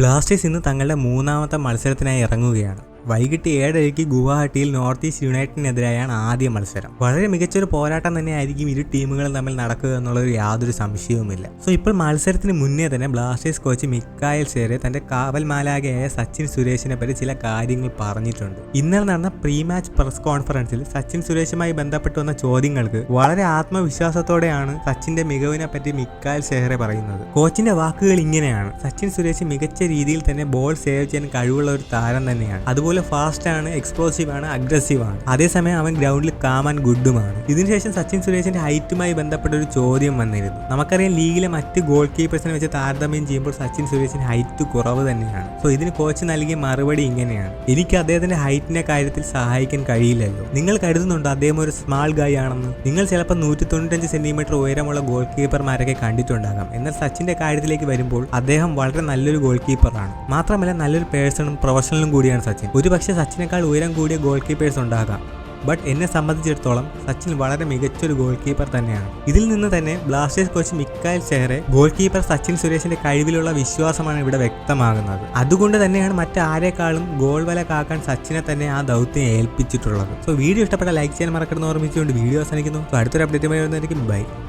Blasters ഇന്ന് തങ്ങളുടെ മൂന്നാമത്തെ മത്സരത്തിനായി ഇറങ്ങുകയാണ്. വൈകിട്ട് ഏഴരയ്ക്ക് ഗുവാഹട്ടിയിൽ നോർത്ത് ഈസ്റ്റ് യുണൈറ്റഡിനെതിരായാണ് ആദ്യ മത്സരം. വളരെ മികച്ചൊരു പോരാട്ടം തന്നെയായിരിക്കും ഇരു ടീമുകളും തമ്മിൽ നടക്കുക എന്നുള്ളൊരു യാതൊരു സംശയവുമില്ല. സോ ഇപ്പോൾ മത്സരത്തിന് മുന്നേ തന്നെ ബ്ലാസ്റ്റേഴ്സ് കോച്ച് മിക്കായൽ ഷേറെ തന്റെ കാവൽ മാലാകയായ സച്ചിൻ സുരേഷിനെ പറ്റി ചില കാര്യങ്ങൾ പറഞ്ഞിട്ടുണ്ട്. ഇന്നലെ നടന്ന പ്രീ മാച്ച് പ്രസ് കോൺഫറൻസിൽ സച്ചിൻ സുരേഷുമായി ബന്ധപ്പെട്ട് വന്ന ചോദ്യങ്ങൾക്ക് വളരെ ആത്മവിശ്വാസത്തോടെയാണ് സച്ചിന്റെ മികവിനെ പറ്റി മിക്കായൽ ഷേഹറെ പറയുന്നത്. കോച്ചിന്റെ വാക്കുകൾ ഇങ്ങനെയാണ്. സച്ചിൻ സുരേഷ് മികച്ച രീതിയിൽ തന്നെ ബോൾ സേവ് ചെയ്യാൻ കഴിവുള്ള ഒരു താരം തന്നെയാണ്. അതുപോലെ ഫാസ്റ്റ് ആണ് എക്സ്പ്ലോസീവ് ആണ് അഗ്രസീവ് ആണ്. അതേസമയം അവൻ ഗ്രൗണ്ടിൽ കാം ആൻഡ് ഗുഡുമാണ് ഇതിനുശേഷം സച്ചിൻ സുരേഷിന്റെ ഹൈറ്റുമായി ബന്ധപ്പെട്ട ഒരു ചോദ്യം വന്നിരുന്നു. നമുക്കറിയാം ലീഗിലെ മറ്റ് ഗോൾ കീപ്പേഴ്സിനെ വെച്ച് താരതമ്യം ചെയ്യുമ്പോൾ സച്ചിൻ സുരേഷിന് ഹൈറ്റ് കുറവ് തന്നെയാണ്. സോ ഇതിന് കോച്ച് നൽകിയ മറുപടി ഇങ്ങനെയാണ്. എനിക്ക് അദ്ദേഹത്തിന്റെ ഹൈറ്റിന്റെ കാര്യത്തിൽ സഹായിക്കാൻ കഴിയില്ലല്ലോ. നിങ്ങൾ കരുതുന്നുണ്ടോ അദ്ദേഹം ഒരു സ്മാൾ ഗായ് ആണെന്ന്? നിങ്ങൾ ചിലപ്പോൾ നൂറ്റി തൊണ്ണൂറ്റഞ്ച് സെന്റിമീറ്റർ ഉയരമുള്ള ഗോൾ കീപ്പർമാരൊക്കെ കണ്ടിട്ടുണ്ടാകാം. എന്നാൽ സച്ചിന്റെ കാര്യത്തിലേക്ക് വരുമ്പോൾ അദ്ദേഹം വളരെ നല്ലൊരു ഗോൾ കീപ്പറാണ് മാത്രമല്ല നല്ലൊരു പേഴ്സണും പ്രൊഫഷണലും കൂടിയാണ് സച്ചിൻ. ഒരുപക്ഷെ സച്ചിനേക്കാൾ ഉയരം കൂടിയ ഗോൾ കീപ്പേഴ്സ് ഉണ്ടാകാം. ബട്ട് എന്നെ സംബന്ധിച്ചിടത്തോളം സച്ചിൻ വളരെ മികച്ചൊരു ഗോൾ കീപ്പർ തന്നെയാണ്. ഇതിൽ നിന്ന് തന്നെ Blasters coach Mikael Stahre goalkeeper Sachin സുരേഷിന്റെ കഴിവിലുള്ള വിശ്വാസമാണ് ഇവിടെ വ്യക്തമാകുന്നത്. അതുകൊണ്ട് തന്നെയാണ് മറ്റാരേക്കാളും ഗോൾ വല കാക്കാൻ സച്ചിനെ തന്നെ ആ ദൗത്യം ഏൽപ്പിച്ചിട്ടുള്ളത്. സോ വീഡിയോ ഇഷ്ടപ്പെട്ട ലൈക്ക് ചെയ്യാൻ മറക്കണമെന്ന് ഓർമ്മിച്ചുകൊണ്ട് വീഡിയോ അവസാനിക്കുന്നു. അടുത്തൊരു അപ്ഡേറ്റുമായി വരുന്നതായിരിക്കും. ബൈ